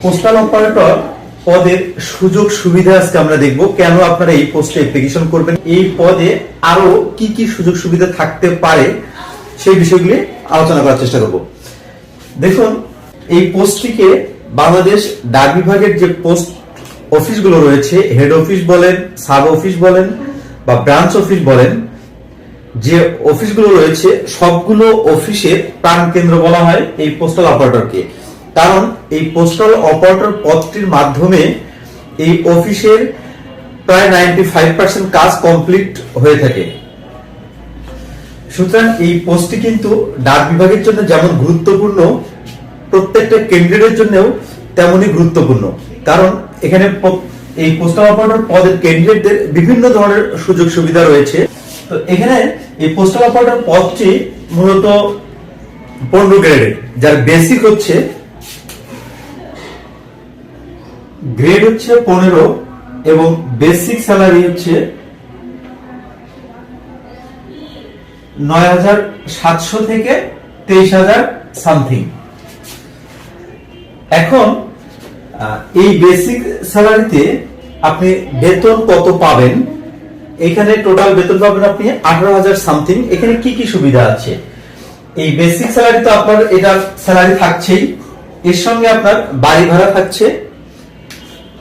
Postal operator পদের সুযোগ সুবিধা আজকে আমরা দেখব। কেন আপনারা এই পোস্টে অ্যাপ্লিকেশন করবেন? এই পদে আরও কি কি সুযোগ সুবিধা থাকতে পারে সেই বিষয়গুলি আলোচনা করার চেষ্টা করব। দেখুন, এই পোস্টটিকে বাংলাদেশ ডাক বিভাগের যে পোস্ট অফিসগুলো রয়েছে হেড অফিস বলেন সাব অফিস বলেন বা ব্রাঞ্চ অফিস বলেন, যে অফিসগুলো রয়েছে, সবগুলো অফিসের প্রাণ কেন্দ্র বলা হয় এই পোস্টাল অপারেটরকে কারণ এই পোস্টাল অপারেটর পদটির মাধ্যমে এই অফিসের প্রায় নাইনটি ফাইভ পার্সেন্ট কাজ কমপ্লিট হয়ে থাকে। সুতরাং এই পোস্টটি কিন্তু ডাক বিভাগের জন্য যেমন গুরুত্বপূর্ণ, প্রত্যেকটা ক্যান্ডিডেটের জন্যও তেমনই গুরুত্বপূর্ণ। কারণ এখানে এই পোস্টাল অপারেটর পদের ক্যান্ডিডেটদের বিভিন্ন ধরনের সুযোগ সুবিধা রয়েছে। তো এখানে এই পোস্টাল অপারেটর পদটি মূলত পনেরো গ্রেডের যার বেসিক হচ্ছে গ্রেড হচ্ছে পনেরো এবং বেসিক স্যালারি হচ্ছে নয় হাজার সাতশো থেকে তেইশ হাজার সামথিং এখন এই বেসিক স্যালারিতে আপনি বেতন কত পাবেন? এখানে টোটাল বেতন পাবেন আপনি আঠারো হাজার সামথিং এখানে কি কি সুবিধা আছে? এই বেসিক স্যালারি তো আপনার এটা স্যালারি থাকছেই। এর সঙ্গে আপনার বাড়ি ভাড়া থাকছে।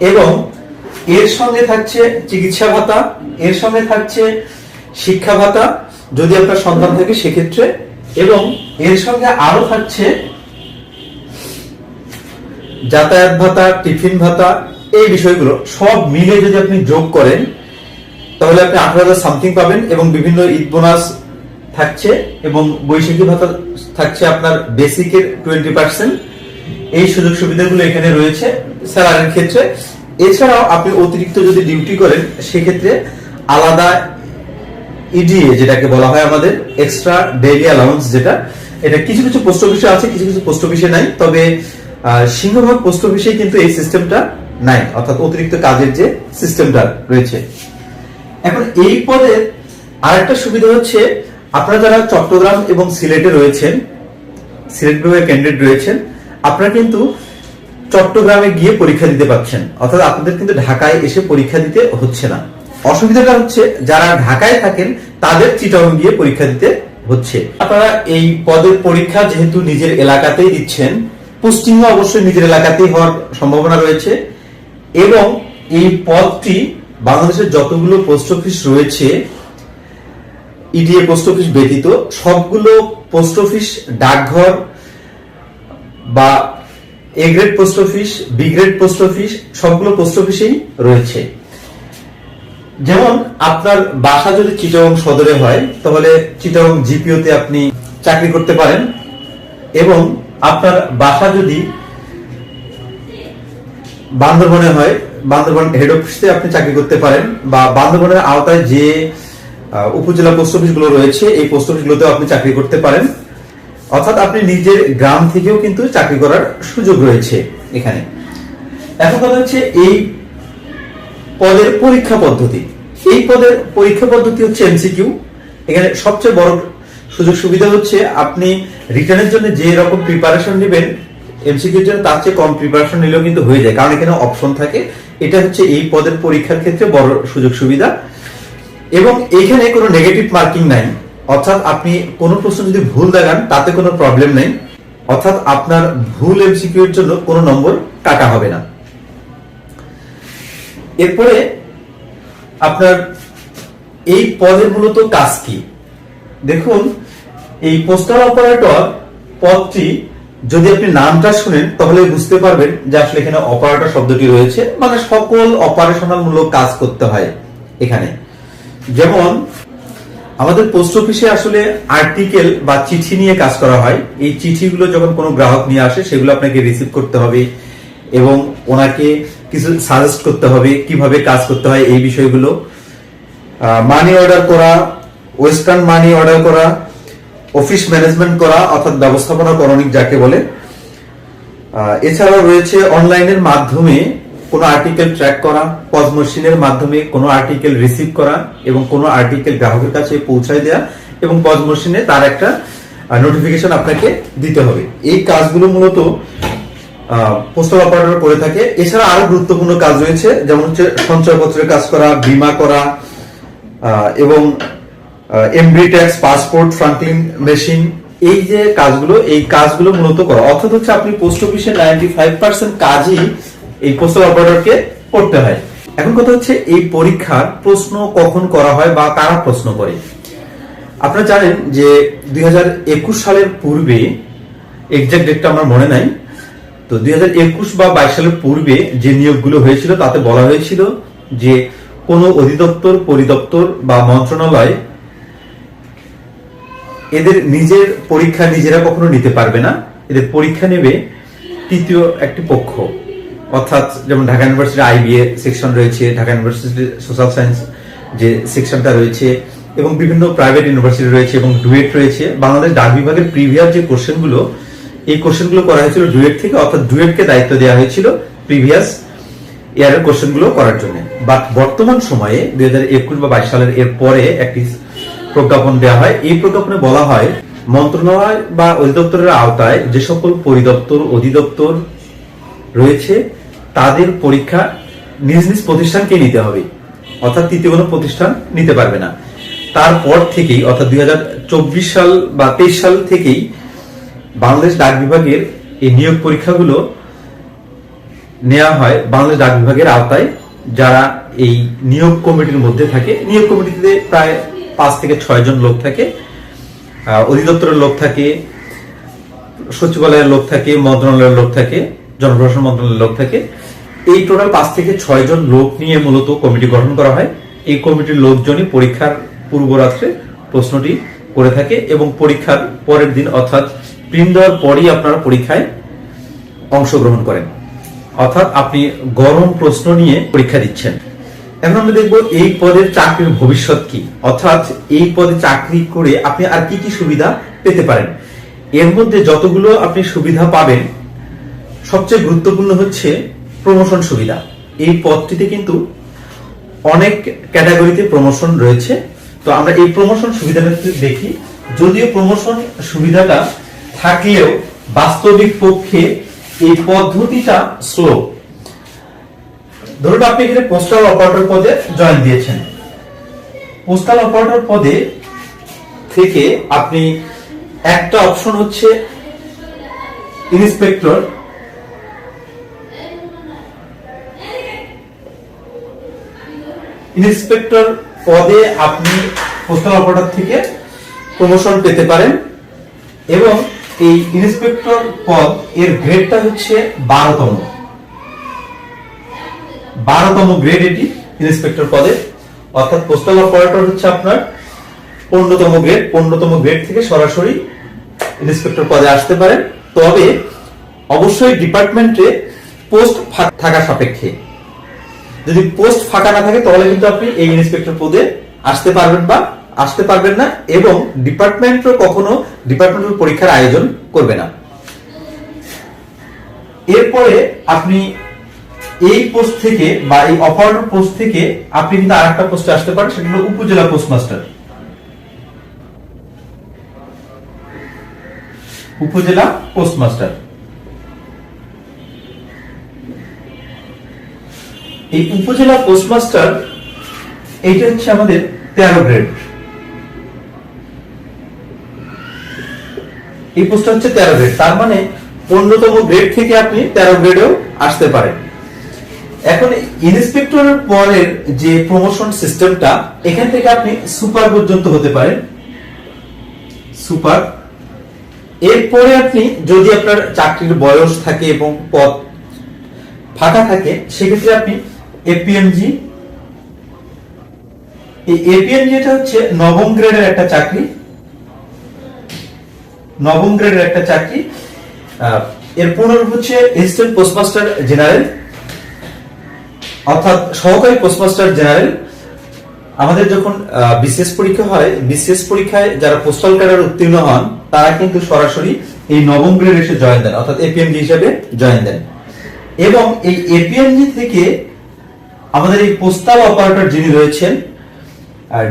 এবং এর সঙ্গে থাকছে চিকিৎসা ভাতা, এর সঙ্গে থাকছে শিক্ষা ভাতা, যদি আপনার সন্তান থাকে সেক্ষেত্রে, এবং এর সঙ্গে আরও থাকছে যাতায়াত ভাতা, টিফিন ভাতা, এই বিষয়গুলো সব মিলে যদি আপনি যোগ করেন, তাহলে আপনি আঠারো হাজার সামথিং পাবেন এবং বিভিন্ন ঈদ বোনাস থাকছে এবং বৈশাখী ভাতা থাকছে আপনার বেসিকের টোয়েন্টি পার্সেন্ট এই সুযোগ সুবিধাগুলো এখানে রয়েছে স্যালারির ক্ষেত্রে। এছাড়াও আপনি অতিরিক্ত যদি ডিউটি করেন, সেক্ষেত্রে আলাদা ইডিএ যেটাকে বলা হয় আমাদের এক্সট্রা ডেইলি অ্যালাউন্স যেটা, এটা কিছু কিছু পোস্ট অফিসে আছে, কিছু কিছু পোস্ট অফিসে নাই। তবে সিংহভাগ পোস্ট অফিসে কিন্তু এই সিস্টেমটা নাই, অর্থাৎ অতিরিক্ত কাজের যে সিস্টেমটা রয়েছে। এখন এই পদে আরেকটা সুবিধা হচ্ছে, আপনারা যারা চট্টগ্রাম এবং সিলেটে রয়েছেন, সিলেট বিভাগের ক্যান্ডিডেট রয়েছেন আপনারা কিন্তু চট্টগ্রামে গিয়ে পরীক্ষা দিতে পারছেন। অর্থাৎ আপনাদের কিন্তু ঢাকায় এসে পরীক্ষা দিতে হচ্ছে না। অসুবিধাটা হচ্ছে, যারা ঢাকায় থাকেন, তাদের চিটং গিয়ে পরীক্ষা দিতে হচ্ছে। আপনারা এই পদের পরীক্ষা যেহেতু নিজের এলাকাতেই দিচ্ছেন পোস্টিং অবশ্যই নিজের এলাকাতেই হওয়ার সম্ভাবনা রয়েছে। এবং এই পদটি বাংলাদেশের যতগুলো পোস্ট অফিস রয়েছে, ইডিএ পোস্ট অফিস ব্যতীত সবগুলো পোস্ট অফিস ডাকঘর বা A grade post office B grade post office সবগুলো পোস্ট অফিসেই রয়েছে। যেমন আপনার বাসা যদি চিটাগং সদরে হয়, তাহলে চিটাগং জিপিওতে আপনি চাকরি করতে পারেন এবং আপনার বাসা যদি বান্দরবনে হয়, বান্দরবন হেড অফিসে আপনি চাকরি করতে পারেন বা বান্দরবনের আওতায় যে উপজেলা পোস্ট অফিসগুলো রয়েছে, এই পোস্ট অফিসগুলোতেও আপনি চাকরি করতে পারেন। অর্থাৎ আপনি নিজের গ্রাম থেকেও কিন্তু চাকরি করার সুযোগ রয়েছে এখানে। এখন কথা হচ্ছে এই পদের পরীক্ষা পদ্ধতি। এই পদের পরীক্ষা পদ্ধতি হচ্ছে এমসিকিউ এখানে সবচেয়ে বড় সুযোগ সুবিধা হচ্ছে আপনি রিটার্নের জন্য যে রকম প্রিপারেশন নেবেন এমসিকিউর জন্য তার চেয়ে কম প্রিপারেশন নিলেও কিন্তু হয়ে যায়। কারণ এখানে অপশন থাকে। এটা হচ্ছে এই পদের পরীক্ষার ক্ষেত্রে বড় সুযোগ সুবিধা। এবং এখানে কোনো নেগেটিভ মার্কিং নাই। অর্থাৎ আপনি কোনো প্রশ্ন যদি ভুল দেখান, তাতে কোনো প্রবলেম নেই। অর্থাৎ আপনার ভুল এমসিকিউ এর জন্য কোনো নম্বর কাটা হবে না। এরপরে আপনার এই পদের মূলত কাজ কি? দেখুন, এই পোস্টাল অপারেটর পদটি যদি আপনি নামটা শুনেন, তাহলে বুঝতে পারবেন যে আসলে এখানে অপারেটর শব্দটি রয়েছে। মানে সকল অপারেশনাল মূলক কাজ করতে হয় এখানে। যেমন আমাদের পোস্ট অফিসে আসলে আর্টিকেল বা চিঠি নিয়ে কাজ করা হয়। এই চিঠিগুলো যখন কোনো গ্রাহক নিয়ে আসে, সেগুলো আপনাকে রিসিভ করতে হবে এবং ওনাকে কিছু সাজেস্ট করতে হবে, কীভাবে কাজ করতে হয় এই বিষয়গুলো। মানি অর্ডার করা ওয়েস্টার্ন মানি অর্ডার করা অফিস ম্যানেজমেন্ট করা, অর্থাৎ ব্যবস্থাপনা করণিক যাকে বলে। এছাড়াও রয়েছে অনলাইনের মাধ্যমে কোনো আর্টিকেল ট্র্যাক করা পজ মেশিনের মাধ্যমে কোনো আর্টিকেল রিসিভ করা এবং কোনো আর্টিকেল গ্রাহকের কাছে পৌঁছায় দেওয়া এবং পজ মেশিনে তার একটা নোটিফিকেশন আপনাকে দিতে হবে। এই কাজগুলো মূলত পোস্টাল অপারেটর করে থাকে। এছাড়া আরও গুরুত্বপূর্ণ কাজ রয়েছে, যেমন হচ্ছে সঞ্চয়পত্রের কাজ করা, বীমা করা এবং এমব্রি ট্যাক্স পাসপোর্ট ফ্রাঙ্কলিন মেশিন এই যে কাজগুলো, এই কাজগুলো মূলত করা। অর্থাৎ হচ্ছে আপনি পোস্ট অফিসে নাইনটি ফাইভ পার্সেন্ট কাজই এই পোস্টাল অপারেটরকে করতে হয়। এখন কথা হচ্ছে, এই পরীক্ষার প্রশ্ন কখন করা হয় বা কারা প্রশ্ন করে? আপনারা জানেন যে দুই হাজার একুশ সালের পূর্বে এক্সাক্ট ডেটটা আমার মনে নাই, তো দুই হাজার একুশ বা বাইশ সালের পূর্বে যে নিয়োগগুলো হয়েছিল, তাতে বলা হয়েছিল যে কোনো অধিদপ্তর, পরিদপ্তর বা মন্ত্রণালয় এদের নিজের পরীক্ষা নিজেরা কখনো নিতে পারবে না। এদের পরীক্ষা নেবে তৃতীয় একটি পক্ষ। অর্থাৎ যেমন ঢাকা ইউনিভার্সিটি আইবিএ সেকশন রয়েছে, ঢাকা ইউনিভার্সিটি সোশ্যাল সায়েন্স যে সেকশনটা রয়েছে, এবং বিভিন্ন প্রাইভেট ইউনিভার্সিটি রয়েছে এবং ডুয়েট রয়েছে। বাংলাদেশ ডাক বিভাগের প্রিভিয়াস যে কোশ্চেনগুলো এই কোশ্চেনগুলো করা হয়েছিল ডুয়েট থেকে, অর্থাৎ ডুয়েটকে দায়িত্ব দেওয়া হয়েছিল প্রিভিয়াস ইয়ারের কোশ্চেনগুলো করার জন্য। বাট বর্তমান সময়ে, দুই হাজার একুশ বা বাইশ সালের এর পরে একটি প্রজ্ঞাপন দেওয়া হয়। এই প্রজ্ঞাপনে বলা হয়, মন্ত্রণালয় বা অধিদপ্তরের আওতায় যে সকল পরিদপ্তর, অধিদপ্তর রয়েছে তাদের পরীক্ষা নিজ নিজ প্রতিষ্ঠানকে নিতে হবে। অর্থাৎ তৃতীয় কোনো প্রতিষ্ঠান নিতে পারবে না। তারপর থেকেই, অর্থাৎ দুই সাল বা তেইশ সাল থেকেই বাংলাদেশ ডাক বিভাগের এই নিয়োগ পরীক্ষাগুলো নেওয়া হয় বাংলাদেশ ডাক বিভাগের আওতায়, যারা এই নিয়োগ কমিটির মধ্যে থাকে। নিয়োগ কমিটিতে প্রায় পাঁচ থেকে ছয় জন লোক থাকে অধিদপ্তরের লোক থাকে, সচিবালয়ের লোক থাকে, মন্ত্রণালয়ের লোক থাকে, জনপ্রশাসন মন্ত্রণালয়ের লোক থাকে। এই টোটাল পাঁচ থেকে ছয় জন লোক নিয়ে মূলত কমিটি গঠন করা হয়। এই কমিটির লোকজনই পরীক্ষার পূর্ব রাত্রে প্রশ্নটি করে থাকে এবং পরীক্ষার পরের দিন অর্থাৎ প্রিন্ট দেওয়ার পরই আপনারা পরীক্ষায় অংশগ্রহণ করেন। অর্থাৎ আপনি গরম প্রশ্ন নিয়ে পরীক্ষা দিচ্ছেন। এখন আমরা দেখব এই পদের চাকরির ভবিষ্যৎ কি। অর্থাৎ এই পদে চাকরি করে আপনি আর কি কি সুবিধা পেতে পারেন। এর মধ্যে যতগুলো আপনি সুবিধা পাবেন, সবচেয়ে গুরুত্বপূর্ণ হচ্ছে প্রমোশন সুবিধা। এই পদটিতে কিন্তু অনেক ক্যাটাগরিতে প্রমোশন রয়েছে। তো আমরা এই প্রমোশন সুবিধাটা দেখি। যদিও প্রমোশন সুবিধাটা থাকলেও বাস্তবিক পক্ষে এই পদ্ধতিটা স্লো ধরুন আপনি এখানে পোস্টাল অপারেটর পদে জয়েন দিয়েছেন। পোস্টাল অপারেটর পদে থেকে আপনি একটা অপশন হচ্ছে ইন্সপেক্টর ইন্সপেক্টর পদে আপনি পোস্টাল অপারেটর থেকে প্রমোশন পেতে পারেন। এবং এই ইন্সপেক্টর পদ এর গ্রেডটা হচ্ছে বারোতম। বারোতম গ্রেড এটি ইন্সপেক্টর পদে। অর্থাৎ পোস্টাল অপারেটর হচ্ছে আপনার পনেরোতম গ্রেড পনেরোতম গ্রেড থেকে সরাসরি ইন্সপেক্টর পদে আসতে পারেন। তবে অবশ্যই ডিপার্টমেন্টে পোস্ট থাকা সাপেক্ষে। যদি পোস্ট ফাঁকা না থাকে, তাহলে কিন্তু আপনি এই ইন্সপেক্টর পদে আসতে পারবেন বা আসতে পারবেন না এবং ডিপার্টমেন্টও কখনো ডিপার্টমেন্টাল পরীক্ষার আয়োজন করবে না। এরপরে আপনি এই পোস্ট থেকে বা এই অপারেটর পোস্ট থেকে আপনি কিন্তু আরেকটা পোস্টে আসতে পারেন, সেটা হলো উপজেলা পোস্টমাস্টার উপজেলা পোস্টমাস্টার এই উপজেলা পোস্টমাস্টার, এইটা হচ্ছে আমাদের তেরো গ্রেড। এই পোস্টটা হচ্ছে তেরো গ্রেড। তার মানে পনেরোতম গ্রেড থেকে আপনি তেরো গ্রেডেও আসতে পারেন। এখন ইন্সপেক্টরের পরের যে প্রমোশন সিস্টেমটা এখান থেকে আপনি সুপার পর্যন্ত হতে পারেন। সুপার। এরপরে আপনি যদি আপনার চাকরির বয়স থাকে এবং পদ ফাঁকা থাকে, সেক্ষেত্রে আপনি এপিএমজি এই এপিএমজি এটা হচ্ছে নবম গ্রেডের একটা চাকরি। নবম গ্রেডের একটা চাকরি। এর পুনরূপ হচ্ছে পোস্টমাস্টার জেনারেল অর্থাৎ সহকারী পোস্টমাস্টার জেনারেল আমাদের যখন বিসিএস পরীক্ষা হয় বিসিএস পরীক্ষায় যারা পোস্টাল ক্যাডার উত্তীর্ণ হন, তারা কিন্তু সরাসরি এই নবম গ্রেড এসে জয়েন দেন, অর্থাৎ এপিএমজি হিসেবে জয়েন দেন। এবং এই এপিএমজি থেকে আমাদের এই প্রস্তাব অপারেটর যিনি রয়েছেন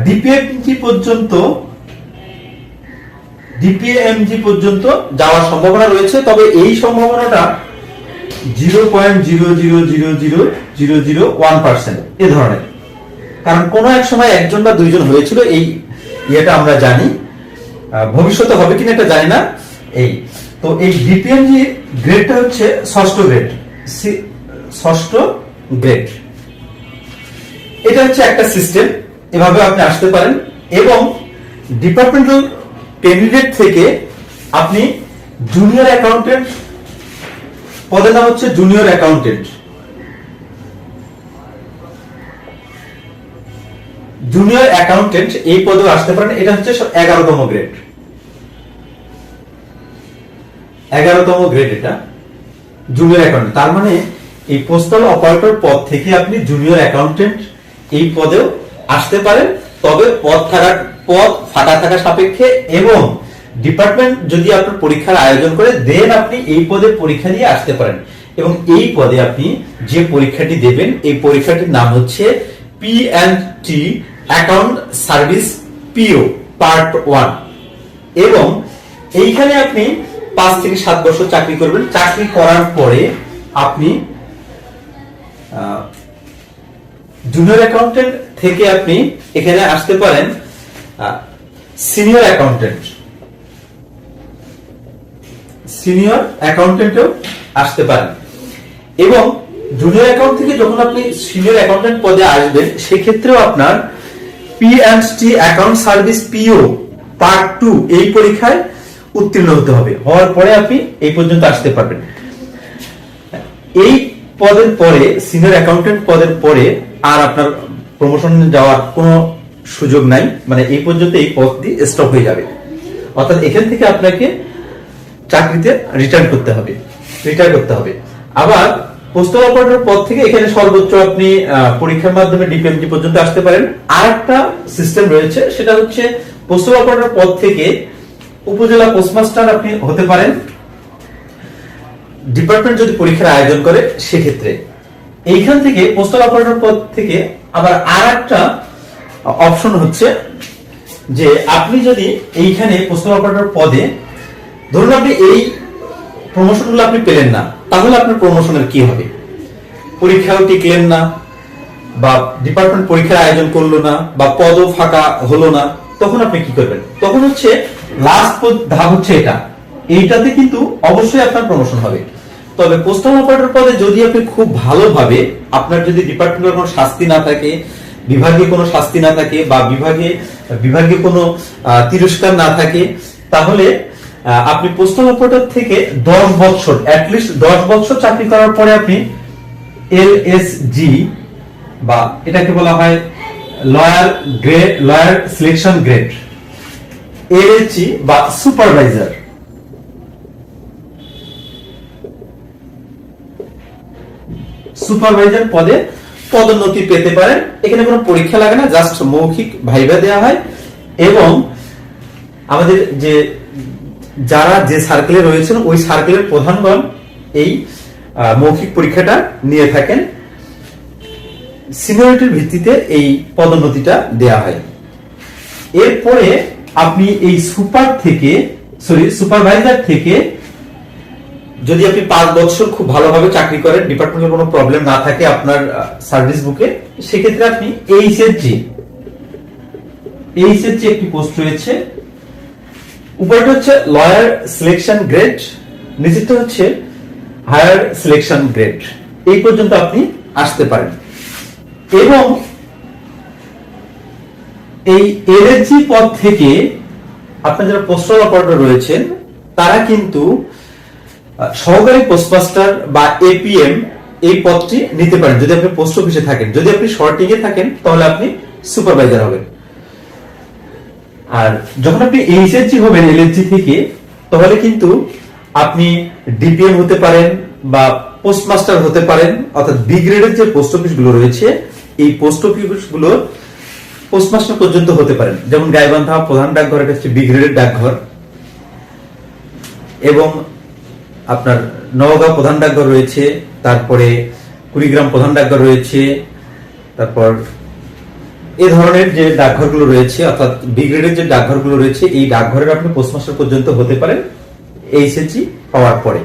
ডিপিএমজি পর্যন্ত ডিপিএমজি পর্যন্ত যাওয়ার সম্ভাবনা রয়েছে, তবে এই সম্ভাবনাটা zero point zero zero zero zero zero zero one percent এ ধরনের। কারণ কোনো এক সময় একজন বা দুইজন হয়েছিল, এই ইয়েটা আমরা জানি। ভবিষ্যতে হবে কিনা এটা জানি না। এই, তো এই ডিপিএমজি গ্রেডটা হচ্ছে ষষ্ঠ গ্রেড ষষ্ঠ গ্রেড এটা হচ্ছে একটা সিস্টেম এভাবে আপনি আসতে পারেন। এবং ডিপার্টমেন্টাল ক্যান্ডিডেট থেকে আপনি জুনিয়র অ্যাকাউন্টেন্ট পদের নাম হচ্ছে জুনিয়র অ্যাকাউন্টেন্ট জুনিয়র অ্যাকাউন্টেন্ট এই পদেও আসতে পারেন। এটা হচ্ছে এগারোতম গ্রেড এগারোতম গ্রেড এটা জুনিয়র অ্যাকাউন্টেন্ট তার মানে এই পোস্টাল অপারেটর পদ থেকে আপনি জুনিয়র অ্যাকাউন্টেন্ট এই পদেও আসতে পারেন, তবে পদ থাকার, পদ ফাঁকা থাকা সাপেক্ষে এবং ডিপার্টমেন্ট যদি আপনার পরীক্ষার আয়োজন করে দেন আপনি এই পদে পরীক্ষা দিয়ে আসতে পারেন। এবং এই পদে আপনি যে পরীক্ষাটি দেবেন, এই পরীক্ষাটির নাম হচ্ছে P and T account service PO part one এবং এইখানে আপনি পাঁচ থেকে সাত বছর চাকরি করবেন। চাকরি করার পরে আপনি জুনিয়র অ্যাকাউন্টেন্ট থেকে আপনি এখানে আসতে পারেন সিনিয়র অ্যাকাউন্টেন্ট সিনিয়র অ্যাকাউন্টেন্টও আসতে পারেন। এবং জুনিয়র অ্যাকাউন্ট থেকে যখন আপনি সিনিয়র অ্যাকাউন্টেন্ট পদে আসবেন, সেক্ষেত্রেও আপনার P and T account service PO part two এই পরীক্ষায় উত্তীর্ণ হতে হবে। হওয়ার পরে আপনি এই পর্যন্ত আসতে পারবেন। এই পদের পরে সিনিয়র অ্যাকাউন্টেন্ট পদের পরে আর আপনার প্রমোশন যাওয়ার কোনো সুযোগ নাই মানে এই পর্যন্ত এই পদটি স্টপ হয়ে যাবে। অর্থাৎ এখান থেকে আপনাকে চাকরিতে রিটার্ন করতে হবে রিটায়ার করতে হবে। আবার পোস্টাল অপারেটর পদ থেকে এখানে সর্বোচ্চ আপনি পরীক্ষার মাধ্যমে ডিপিএমজি পর্যন্ত আসতে পারেন। আর একটা সিস্টেম রয়েছে, সেটা হচ্ছে পোস্টাল অপারেটর পদ থেকে উপজেলা পোস্টমাস্টার আপনি হতে পারেন। ডিপার্টমেন্ট যদি পরীক্ষার আয়োজন করে, সেক্ষেত্রে। এইখান থেকে পোস্টাল অপারেটর পদ থেকে আবার আর একটা অপশন হচ্ছে যে আপনি যদি এইখানে পোস্টাল অপারেটর পদে, ধরুন আপনি এই প্রমোশনগুলো আপনি পেলেন না, তাহলে আপনার প্রমোশনের কি হবে? পরীক্ষাও টিকলেন না, বা ডিপার্টমেন্ট পরীক্ষার আয়োজন করল না, বা পদও ফাঁকা হলো না, তখন আপনি কি করবেন? তখন হচ্ছে লাস্ট ধাপ হচ্ছে এটা। এইটাতে কিন্তু অবশ্যই আপনার প্রমোশন হবে। তবে পোস্টাল অপারেটর পদে যদি আপনি খুব ভালোভাবে আপনার যদি ডিপার্টমেন্টের কোনো শাস্তি না থাকে বিভাগে কোনো শাস্তি না থাকে বা বিভাগে বিভাগে কোনো তিরস্কার না থাকে, তাহলে আপনি পোস্টাল অপারেটর থেকে দশ বছর অ্যাটলিস্ট দশ বছর চাকরি করার পরে আপনি এল এস জি বা এটাকে বলা হয় lower grade lower selection grade LSG বা সুপারভাইজার সুপারভাইজার পদে পদোন্নতি পেতে পারেন। এখানে কোনো পরীক্ষা লাগে না, জাস্ট মৌখিক ভাইবা দেওয়া হয়। এবং আমাদের যে, যারা যে সার্কেলে রয়েছেন, ওই সার্কেলের প্রধানগণ এই মৌখিক পরীক্ষাটা নিয়ে থাকেন। সিনিয়রিটির ভিত্তিতে এই পদোন্নতিটা দেয়া হয়। এরপরে আপনি এই সুপার থেকে সরি সুপারভাইজার থেকে যদি আপনি পাঁচ বছর খুব ভালোভাবে চাকরি করেন ডিপার্টমেন্টের কোনো প্রবলেম না থাকে আপনার সার্ভিস বুকে সেক্ষেত্রে আপনি এইচএসজি এইচএসজি একটি পোস্ট রয়েছে। উপরটা হচ্ছে লয়ার সিলেকশন গ্রেড নিচেরটা হচ্ছে হায়ার সিলেকশন গ্রেড এই পর্যন্ত আপনি আসতে পারেন। এবং এই এলএসজি পদ থেকে আপনার যারা পোস্টাল অপারেটর রয়েছেন, তারা কিন্তু সহকারী পোস্টমাস্টার বা এপিএম এই পদটি নিতে পারেন যদি আপনি পোস্ট অফিসে থাকেন। যদি আপনি শর্টিং এ থাকেন, তাহলে আপনি সুপারভাইজার হবেন। আর যখন আপনি এইচএসজি হবেন এলএসজি থেকে, তাহলে কিন্তু আপনি ডিপিএম হতে পারেন বা পোস্টমাস্টার হতে পারেন। অর্থাৎ বি গ্রেডের যে পোস্ট অফিসগুলো রয়েছে, এই পোস্ট অফিসগুলো পোস্টমাস্টার পর্যন্ত হতে পারেন। যেমন গাইবান্ধা প্রধান ডাকঘর, এটা হচ্ছে বি গ্রেডের ডাকঘর। এবং আপনার নওগাঁ প্রধান ডাকঘর রয়েছে, তারপরে কুড়িগ্রাম প্রধান ডাকঘর রয়েছে, তারপর এ ধরনের যে ডাকঘরগুলো রয়েছে, অর্থাৎ বি গ্রেডের যে ডাকঘরগুলো রয়েছে, এই ডাকঘরের আপনি পোস্টমাস্টার পর্যন্ত হতে পারেন এইচএসজি পাওয়ার পরে।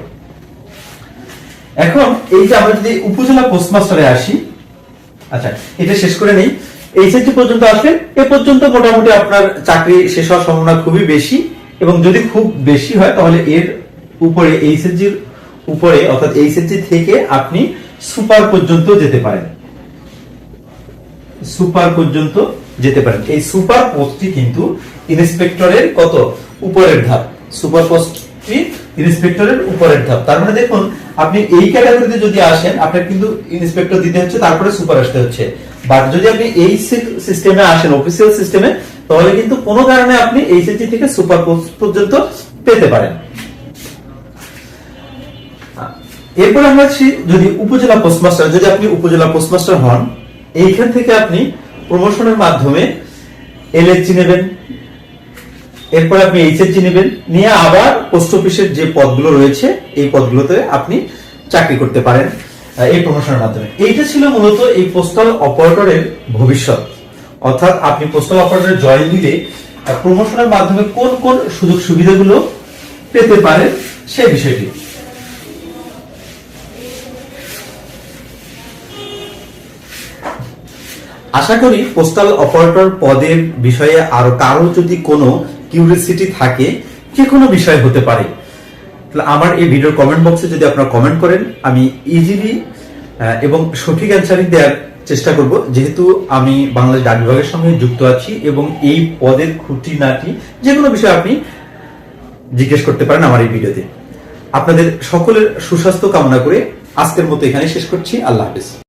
এখন এই যে আমরা যদি উপজেলা পোস্টমাস্টারে আসি আচ্ছা এটা শেষ করে নেই। এইচএসসি পর্যন্ত আসবেন এ পর্যন্ত মোটামুটি আপনার চাকরি শেষ হওয়ার সম্ভাবনা খুবই বেশি এবং যদি খুব বেশি হয়, তাহলে এর উপরে এইচএসজির উপরে, অর্থাৎ এইচএসজি থেকে আপনি সুপার পর্যন্ত যেতে পারেন। সুপার পর্যন্ত যেতে পারেন। এই সুপার পোস্টটি কিন্তু ইন্সপেক্টরের কত? উপরের ধাপ। সুপার পোস্টটি ইন্সপেক্টরের উপরের ধাপ। তার মানে দেখুন, আপনি এই ক্যাটাগরিতে যদি আসেন, আপনার কিন্তু ইন্সপেক্টর দিতে হচ্ছে, তারপরে সুপার আসতে হচ্ছে। বাট যদি আপনি এই সিস্টেমে আসেন অফিসিয়াল সিস্টেমে তাহলে কিন্তু কোনো কারণে আপনি এইচএসজি থেকে সুপার পোস্ট পর্যন্ত পেতে পারেন। এরপর আমরা আসি যদি উপজেলা পোস্টমাস্টার যদি আপনি উপজেলা পোস্টমাস্টার হন, এইখান থেকে আপনি প্রমোশনের মাধ্যমে এলএসজি নেবেন। এরপর আপনি এইচএসজি নেবেন। নিয়ে আবার পোস্ট অফিসের যে পদগুলো রয়েছে, এই পদগুলোতে আপনি চাকরি করতে পারেন এই প্রমোশনের মাধ্যমে। এইটা ছিল মূলত এই পোস্টাল অপারেটরের ভবিষ্যৎ। অর্থাৎ আপনি পোস্টাল অপারেটরে জয়েন দিলে প্রমোশনের মাধ্যমে কোন কোন সুযোগ সুবিধাগুলো পেতে পারেন, সেই বিষয়টি। আশা করি পোস্টাল অপারেটর পদের বিষয়ে আরও কারও যদি কোনো কিউরিয়াসিটি থাকে, যে কোনো বিষয় হতে পারে, তাহলে আমার এই ভিডিওর কমেন্ট বক্সে যদি আপনারা কমেন্ট করেন, আমি ইজিলি এবং সঠিক অ্যান্সারিং দেওয়ার চেষ্টা করব। যেহেতু আমি বাংলাদেশ ডাক বিভাগের সঙ্গে যুক্ত আছি এবং এই পদের খুঁটিনাটি যে কোনো বিষয় আপনি জিজ্ঞেস করতে পারেন আমার এই ভিডিওতে। আপনাদের সকলের সুস্বাস্থ্য কামনা করে আজকের মতো এখানে শেষ করছি। আল্লাহ হাফিজ।